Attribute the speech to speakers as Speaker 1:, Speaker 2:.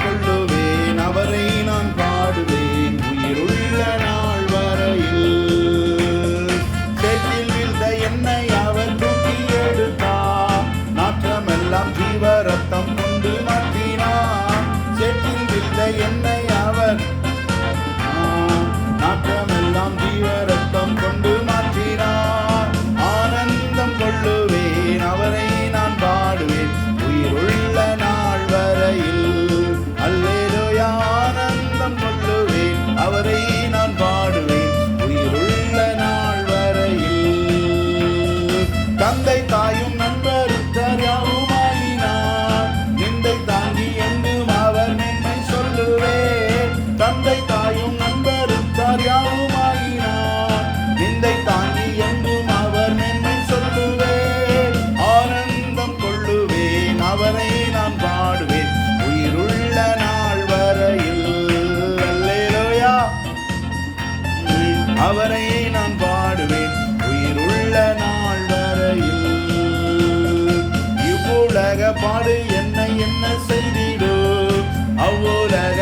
Speaker 1: கொள்ளுவேன் அவரை நான் பாடுவேன். தந்தை தாய் என்ன செய்திடோ அவ்வுலக